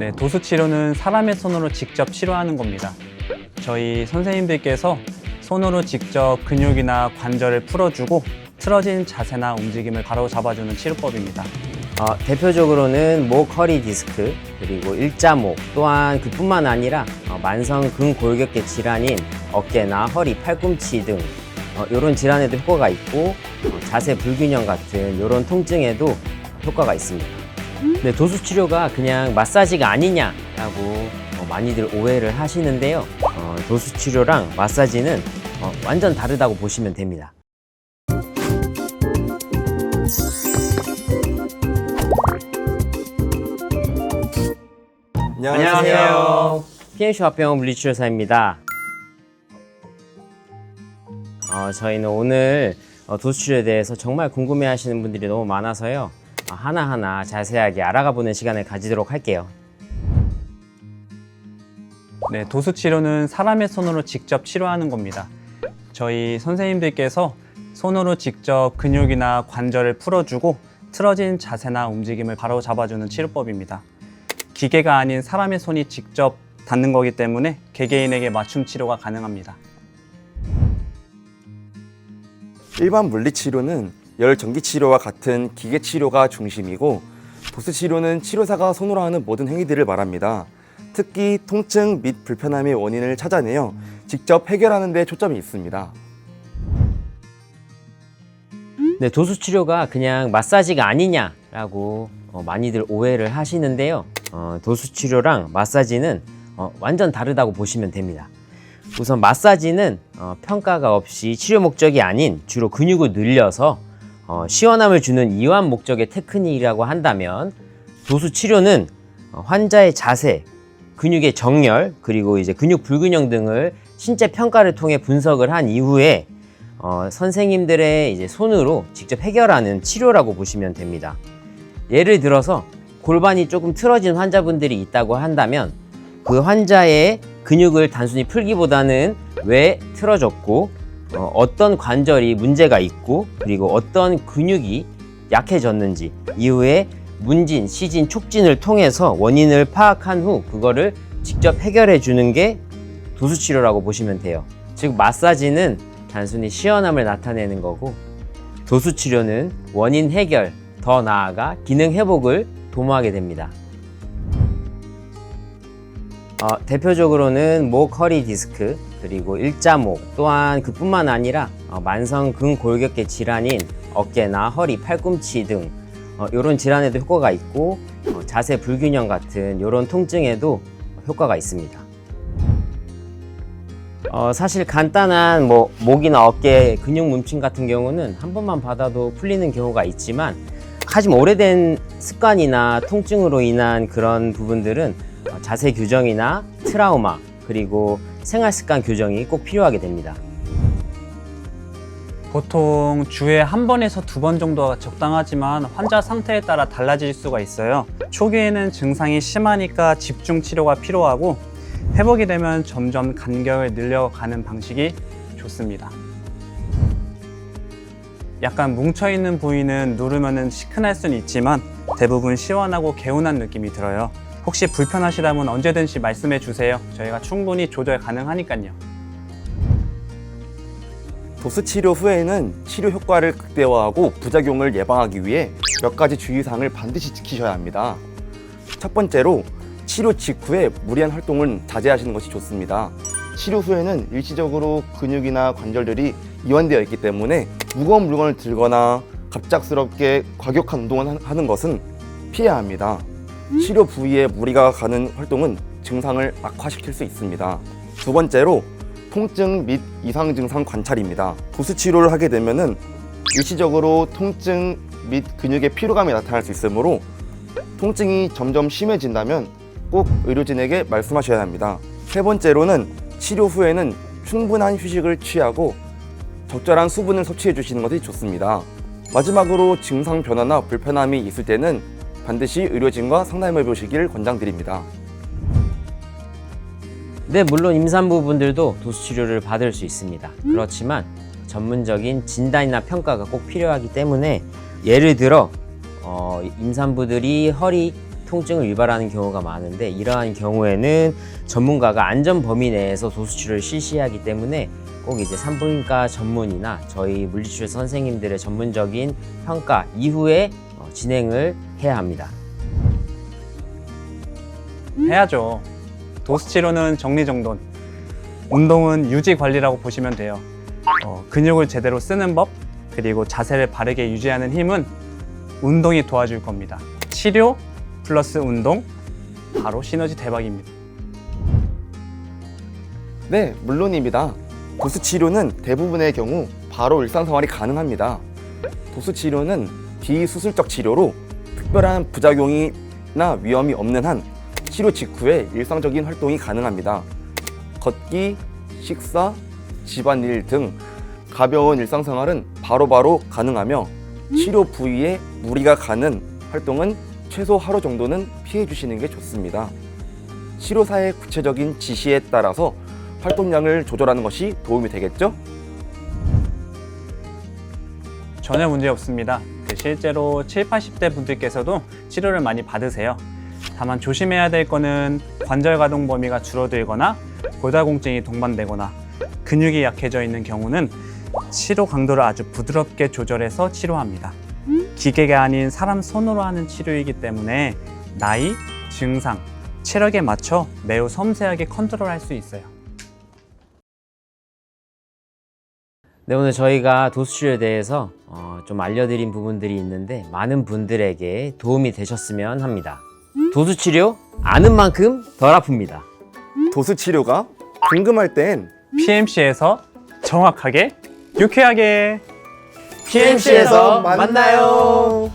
네, 도수 치료는 사람의 손으로 직접 치료하는 겁니다. 저희 선생님들께서 손으로 직접 근육이나 관절을 풀어주고 틀어진 자세나 움직임을 바로 잡아주는 치료법입니다. 어, 대표적으로는 목, 허리 디스크, 그리고 일자목, 또한 그뿐만 아니라 어, 만성 근골격계 질환인 어깨나 허리, 팔꿈치 등 어, 이런 질환에도 효과가 있고 어, 자세 불균형 같은 이런 통증에도 효과가 있습니다. 근데 도수 치료가 그냥 마사지가 아니냐라고 어, 많이들 오해를 하시는데요. 어, 도수 치료랑 마사지는 어, 완전 다르다고 보시면 됩니다. 안녕하세요. PMC 화병 물리치료사입니다. 어, 저희는 오늘 어, 도수치료에 대해서 정말 궁금해하시는 분들이 너무 많아서요. 어, 하나하나 자세하게 알아가 보는 시간을 가지도록 할게요. 네, 도수 치료는 사람의 손으로 직접 치료하는 겁니다. 저희 선생님들께서 손으로 직접 근육이나 관절을 풀어주고 틀어진 자세나 움직임을 바로 잡아주는 치료법입니다. 기계가 아닌 사람의 손이 직접 닿는 거기 때문에 개개인에게 맞춤 치료가 가능합니다. 일반 물리치료는 열 전기 치료와 같은 기계 치료가 중심이고 도수 치료는 치료사가 손으로 하는 모든 행위들을 말합니다. 특히 통증 및 불편함의 원인을 찾아내어 직접 해결하는 데 초점이 있습니다. 네, 도수 치료가 그냥 마사지가 아니냐라고 어, 많이들 오해를 하시는데요. 어, 도수 치료랑 마사지는 어, 완전 다르다고 보시면 됩니다. 우선 마사지는 어, 평가가 없이 치료 목적이 아닌 주로 근육을 늘려서 어, 시원함을 주는 이완 목적의 테크닉이라고 한다면 도수 치료는 어, 환자의 자세, 근육의 정렬, 그리고 이제 근육 불균형 등을 신체 평가를 통해 분석을 한 이후에 어, 선생님들의 이제 손으로 직접 해결하는 치료라고 보시면 됩니다. 예를 들어서 골반이 조금 틀어진 환자분들이 있다고 한다면 그 환자의 근육을 단순히 풀기보다는 왜 틀어졌고 어, 어떤 관절이 문제가 있고 그리고 어떤 근육이 약해졌는지 이후에 문진, 시진, 촉진을 통해서 원인을 파악한 후 그거를 직접 해결해 주는 게 도수치료라고 보시면 돼요. 즉 마사지는 단순히 시원함을 나타내는 거고 도수치료는 원인 해결, 더 나아가 기능 회복을 도모하게 됩니다. 어, 대표적으로는 목, 허리 디스크, 그리고 일자목, 또한 그뿐만 아니라 어, 만성 근골격계 질환인 어깨나 허리, 팔꿈치 등 어, 이런 질환에도 효과가 있고 어, 자세 불균형 같은 이런 통증에도 효과가 있습니다. 어, 사실 간단한 뭐 목이나 어깨 근육 뭉침 같은 경우는 한 번만 받아도 풀리는 경우가 있지만 하지만 오래된 습관이나 통증으로 인한 그런 부분들은 어, 자세 교정이나 트라우마 그리고 생활 습관 교정이 꼭 필요하게 됩니다. 보통 주에 한 번에서 두 번 정도가 적당하지만 환자 상태에 따라 달라질 수가 있어요. 초기에는 증상이 심하니까 집중 치료가 필요하고 회복이 되면 점점 간격을 늘려가는 방식이 좋습니다. 약간 뭉쳐있는 부위는 누르면 시큰할 수는 있지만 대부분 시원하고 개운한 느낌이 들어요. 혹시 불편하시다면 언제든지 말씀해 주세요. 저희가 충분히 조절 가능하니까요. 도수 치료 후에는 치료 효과를 극대화하고 부작용을 예방하기 위해 몇 가지 주의사항을 반드시 지키셔야 합니다. 첫 번째로 치료 직후에 무리한 활동을 자제하시는 것이 좋습니다. 치료 후에는 일시적으로 근육이나 관절들이 이완되어 있기 때문에 무거운 물건을 들거나 갑작스럽게 과격한 운동을 하- 하는 것은 피해야 합니다. 치료 부위에 무리가 가는 활동은 증상을 악화시킬 수 있습니다. 두 번째로 통증 및 이상 증상 관찰입니다. 도수 치료를 하게 되면은 일시적으로 통증 및 근육의 피로감이 나타날 수 있으므로 통증이 점점 심해진다면 꼭 의료진에게 말씀하셔야 합니다. 세 번째로는 치료 후에는 충분한 휴식을 취하고 적절한 수분을 섭취해 주시는 것이 좋습니다. 마지막으로 증상 변화나 불편함이 있을 때는 반드시 의료진과 상담해 보시길 권장드립니다. 네, 물론 임산부 분들도 도수 치료를 받을 수 있습니다. 그렇지만 전문적인 진단이나 평가가 꼭 필요하기 때문에 예를 들어 어, 임산부들이 허리 통증을 유발하는 경우가 많은데 이러한 경우에는 전문가가 안전 범위 내에서 도수 치료를 실시하기 때문에 꼭 이제 산부인과 전문이나 저희 물리치료 선생님들의 전문적인 평가 이후에 어, 진행을 해야 합니다. 해야죠. 도수 치료는 정리정돈. 운동은 유지 관리라고 보시면 돼요. 어, 근육을 제대로 쓰는 법, 그리고 자세를 바르게 유지하는 힘은 운동이 도와줄 겁니다. 치료 플러스 운동, 바로 시너지 대박입니다. 네, 물론입니다. 도수 치료는 대부분의 경우 바로 일상생활이 가능합니다. 도수 치료는 비수술적 치료로 특별한 부작용이나 위험이 없는 한 치료 직후에 일상적인 활동이 가능합니다. 걷기, 식사, 집안일 등 가벼운 일상생활은 바로바로 가능하며 치료 부위에 무리가 가는 활동은 최소 하루 정도는 피해 주시는 게 좋습니다. 치료사의 구체적인 지시에 따라서 활동량을 조절하는 것이 도움이 되겠죠? 전혀 문제 없습니다. 그 실제로 7, 80대 분들께서도 치료를 많이 받으세요. 다만 조심해야 될 거는 관절 가동 범위가 줄어들거나 골다공증이 동반되거나 근육이 약해져 있는 경우는 치료 강도를 아주 부드럽게 조절해서 치료합니다. 기계가 아닌 사람 손으로 하는 치료이기 때문에 나이, 증상, 체력에 맞춰 매우 섬세하게 컨트롤할 수 있어요. 네, 오늘 저희가 도수치료에 대해서 어, 좀 알려드린 부분들이 있는데 많은 분들에게 도움이 되셨으면 합니다. 도수치료 아는 만큼 덜 아픕니다. 도수 치료가 궁금할 땐 PMC에서 정확하게, 유쾌하게 PMC에서 만나요.